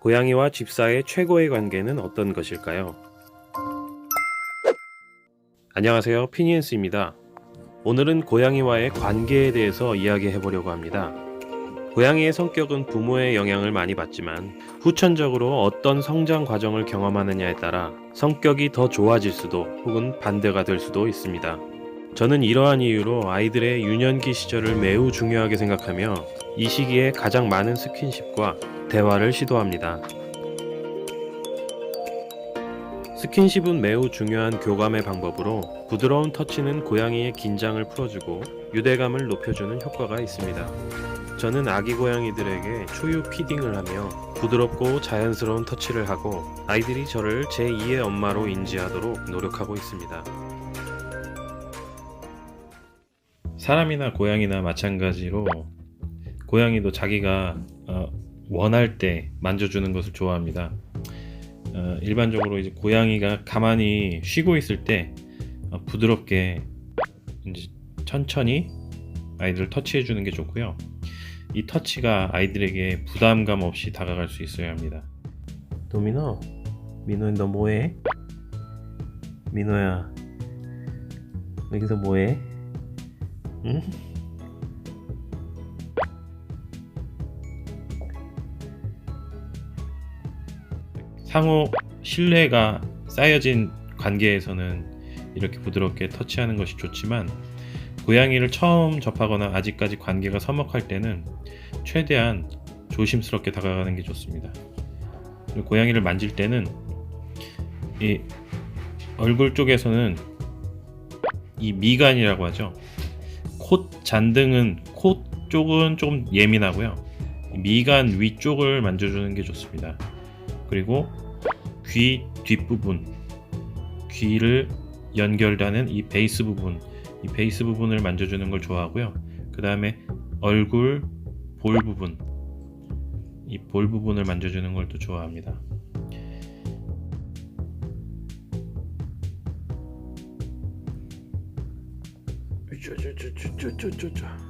고양이와 집사의 최고의 관계는 어떤 것일까요? 안녕하세요. 피니엔스입니다. 오늘은 고양이와의 관계에 대해서 이야기해 보려고 합니다. 고양이의 성격은 부모의 영향을 많이 받지만 후천적으로 어떤 성장 과정을 경험하느냐에 따라 성격이 더 좋아질 수도 혹은 반대가 될 수도 있습니다. 저는 이러한 이유로 아이들의 유년기 시절을 매우 중요하게 생각하며 이 시기에 가장 많은 스킨십과 대화를 시도합니다. 스킨십은 매우 중요한 교감의 방법으로 부드러운 터치는 고양이의 긴장을 풀어주고 유대감을 높여주는 효과가 있습니다. 저는 아기 고양이들에게 초유 피딩을 하며 부드럽고 자연스러운 터치를 하고 아이들이 저를 제2의 엄마로 인지하도록 노력하고 있습니다. 사람이나 고양이나 마찬가지로 고양이도 자기가 어, 원할 때 만져주는 것을 좋아합니다. 어, 일반적으로 이제 고양이가 가만히 쉬고 있을 때 어, 부드럽게 천천히 아이들을 터치해 주는 게 좋고요. 이 터치가 아이들에게 부담감 없이 다가갈 수 있어야 합니다. 도미노, 민호 너 뭐해? 민호야, 여기서 뭐해? 응? 상호 신뢰가 쌓여진 관계에서는 이렇게 부드럽게 터치하는 것이 좋지만 고양이를 처음 접하거나 아직까지 관계가 서먹할 때는 최대한 조심스럽게 다가가는 게 좋습니다. 고양이를 만질 때는 이 얼굴 쪽에서는 이 미간이라고 하죠. 콧 잔등은 코 쪽은 조금 예민하고요. 미간 위쪽을 만져주는 게 좋습니다. 그리고 귀 뒷부분, 귀를 연결하는 이 베이스 부분, 이 베이스 부분을 만져주는 걸 좋아하고요. 그 다음에 얼굴 볼 부분, 이 볼 부분을 만져주는 걸 또 좋아합니다. 쪼쪼쪼쪼쪼쪼쪼.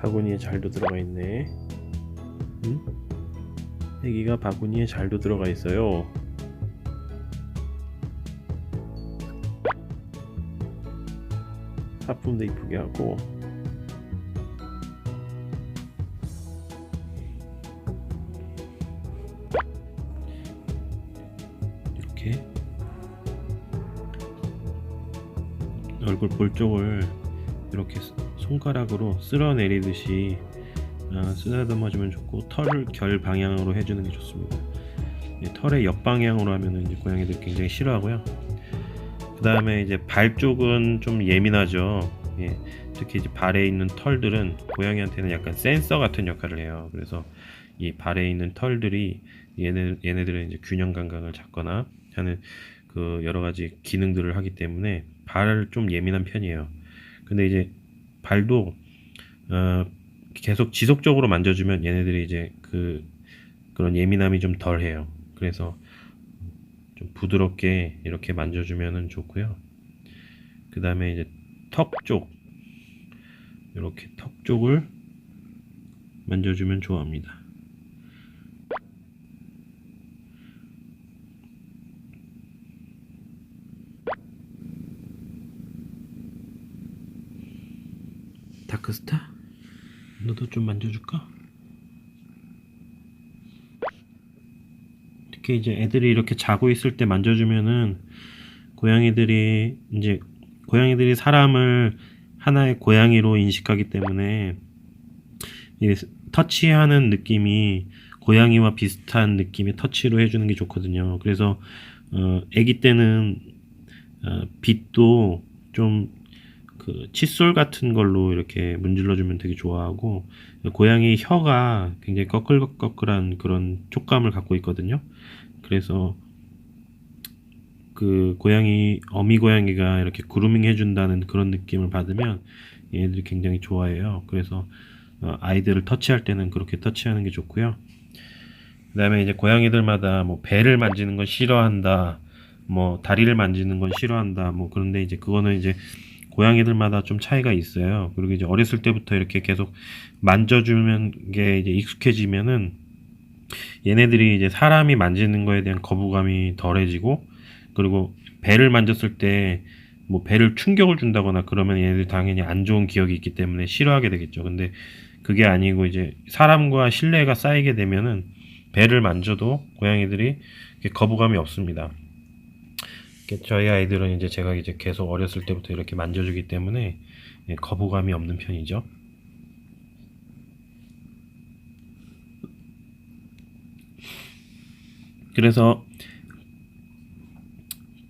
바구니에 잘도 들어가 있네. 응? 애기가 바구니에 잘도 들어가 있어요. 하품도 이쁘게 하고. 이렇게 얼굴 볼 쪽을 이렇게 손가락으로 쓸어내리듯이 아, 쓰다듬어주면 좋고 털을 결 방향으로 해주는 게 좋습니다. 예, 털의 옆 방향으로 하면은 이제 고양이들 굉장히 싫어하고요. 그 다음에 이제 발 쪽은 좀 예민하죠. 예, 특히 이제 발에 있는 털들은 고양이한테는 약간 센서 같은 역할을 해요. 그래서 이 발에 있는 털들이 얘네 얘네들의 이제 균형 감각을 잡거나 하는 그 여러 가지 기능들을 하기 때문에 발을 좀 예민한 편이에요. 근데 이제 발도 어, 계속 지속적으로 만져주면 얘네들이 이제 그 그런 예민함이 좀 덜해요. 그래서 좀 부드럽게 이렇게 만져주면은 좋고요. 그 다음에 이제 턱 쪽, 이렇게 턱 쪽을 만져주면 좋아합니다. 다크스타? 너도 좀 만져줄까? 특히 이제 애들이 이렇게 자고 있을 때 만져주면은 고양이들이 이제 고양이들이 사람을 하나의 고양이로 인식하기 때문에 이 터치하는 느낌이 고양이와 비슷한 느낌의 터치로 해주는 게 좋거든요. 그래서 어, 아기 때는 어, 빛도 좀 그 칫솔 같은 걸로 이렇게 문질러주면 되게 좋아하고 고양이 혀가 굉장히 꺼끌꺼끌한 그런 촉감을 갖고 있거든요. 그래서 그 고양이 어미 고양이가 이렇게 그루밍 해준다는 그런 느낌을 받으면 얘네들이 굉장히 좋아해요. 그래서 어, 아이들을 터치할 때는 그렇게 터치하는 게 좋고요. 그다음에 이제 고양이들마다 뭐 배를 만지는 걸 싫어한다, 뭐 다리를 만지는 건 싫어한다. 뭐 그런데 이제 그거는 이제 고양이들마다 좀 차이가 있어요. 그리고 이제 어렸을 때부터 이렇게 계속 만져주면 게 이제 익숙해지면은 얘네들이 이제 사람이 만지는 거에 대한 거부감이 덜해지고 그리고 배를 만졌을 때 뭐 배를 충격을 준다거나 그러면 얘네들 당연히 안 좋은 기억이 있기 때문에 싫어하게 되겠죠. 근데 그게 아니고 이제 사람과 신뢰가 쌓이게 되면은 배를 만져도 고양이들이 거부감이 없습니다. 저희 아이들은 이제 제가 이제 계속 어렸을 때부터 이렇게 만져주기 때문에 예, 거부감이 없는 편이죠. 그래서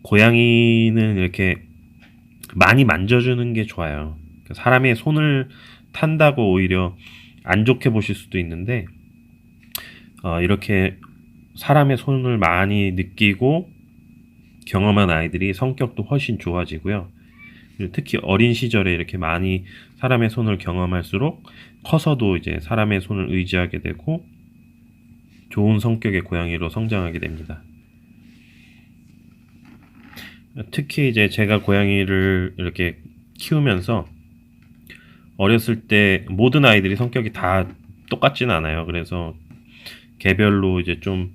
고양이는 이렇게 많이 만져주는 게 좋아요. 그러니까 사람의 손을 탄다고 오히려 안 좋게 보실 수도 있는데 어, 이렇게 사람의 손을 많이 느끼고 경험한 아이들이 성격도 훨씬 좋아지고요. 특히 어린 시절에 이렇게 많이 사람의 손을 경험할수록 커서도 이제 사람의 손을 의지하게 되고 좋은 성격의 고양이로 성장하게 됩니다. 특히 이제 제가 고양이를 이렇게 키우면서 어렸을 때 모든 아이들이 성격이 다 똑같진 않아요. 그래서 개별로 이제 좀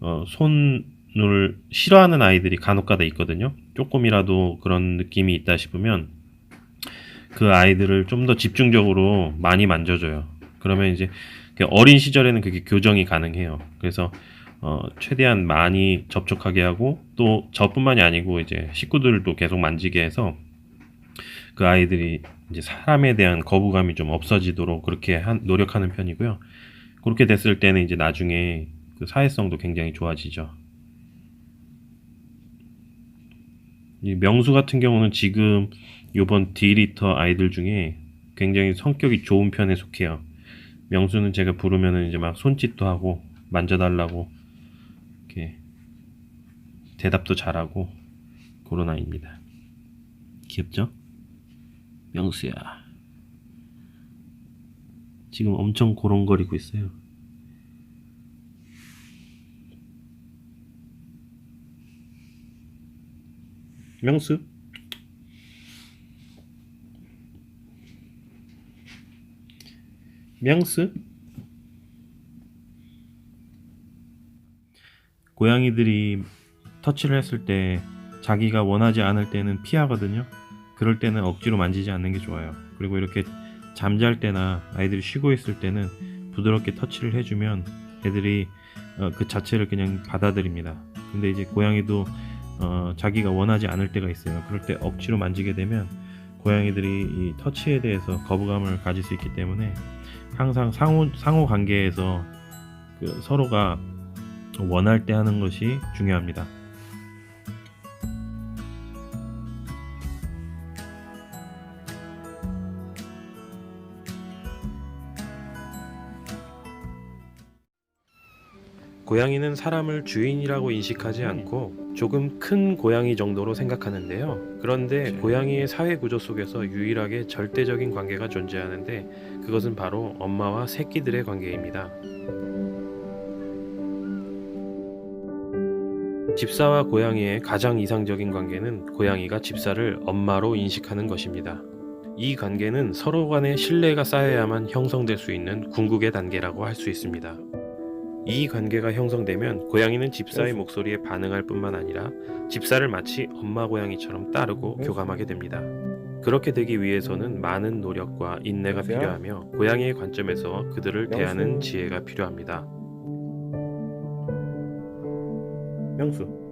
어, 손 을 싫어하는 아이들이 간혹가다 있거든요. 조금이라도 그런 느낌이 있다 싶으면 그 아이들을 좀 더 집중적으로 많이 만져줘요. 그러면 이제 그 어린 시절에는 그게 교정이 가능해요. 그래서 어, 최대한 많이 접촉하게 하고 또 저뿐만이 아니고 이제 식구들도 계속 만지게 해서 그 아이들이 이제 사람에 대한 거부감이 좀 없어지도록 그렇게 한, 노력하는 편이고요. 그렇게 됐을 때는 이제 나중에 그 사회성도 굉장히 좋아지죠. 이 명수 같은 경우는 지금 요번 D리터 아이들 중에 굉장히 성격이 좋은 편에 속해요. 명수는 제가 부르면은 이제 막 손짓도 하고 만져달라고 이렇게 대답도 잘하고 그런 아이입니다. 귀엽죠? 명수야. 지금 엄청 고롱거리고 있어요. 명수. 명수. 고양이들이 터치를 했을 때 자기가 원하지 않을 때는 피하거든요. 그럴 때는 억지로 만지지 않는 게 좋아요. 그리고 이렇게 잠잘 때나 아이들이 쉬고 있을 때는 부드럽게 터치를 해주면 애들이 어, 그 자체를 그냥 받아들입니다. 근데 이제 고양이도 어, 자기가 원하지 않을 때가 있어요. 그럴 때 억지로 만지게 되면 고양이들이 이 터치에 대해서 거부감을 가질 수 있기 때문에 항상 상호 상호 관계에서 그 서로가 원할 때 하는 것이 중요합니다. 고양이는 사람을 주인이라고 인식하지 않고 조금 큰 고양이 정도로 생각하는데요. 그런데 고양이의 사회 구조 속에서 유일하게 절대적인 관계가 존재하는데 그것은 바로 엄마와 새끼들의 관계입니다. 집사와 고양이의 가장 이상적인 관계는 고양이가 집사를 엄마로 인식하는 것입니다. 이 관계는 서로 간의 신뢰가 쌓여야만 형성될 수 있는 궁극의 단계라고 할 수 있습니다. 이 관계가 형성되면 고양이는 집사의 목소리에 반응할 뿐만 아니라 집사를 마치 엄마 고양이처럼 따르고 교감하게 됩니다. 그렇게 되기 위해서는 많은 노력과 인내가 여보세요? 필요하며 고양이의 관점에서 그들을 대하는. 지혜가 필요합니다. 명수.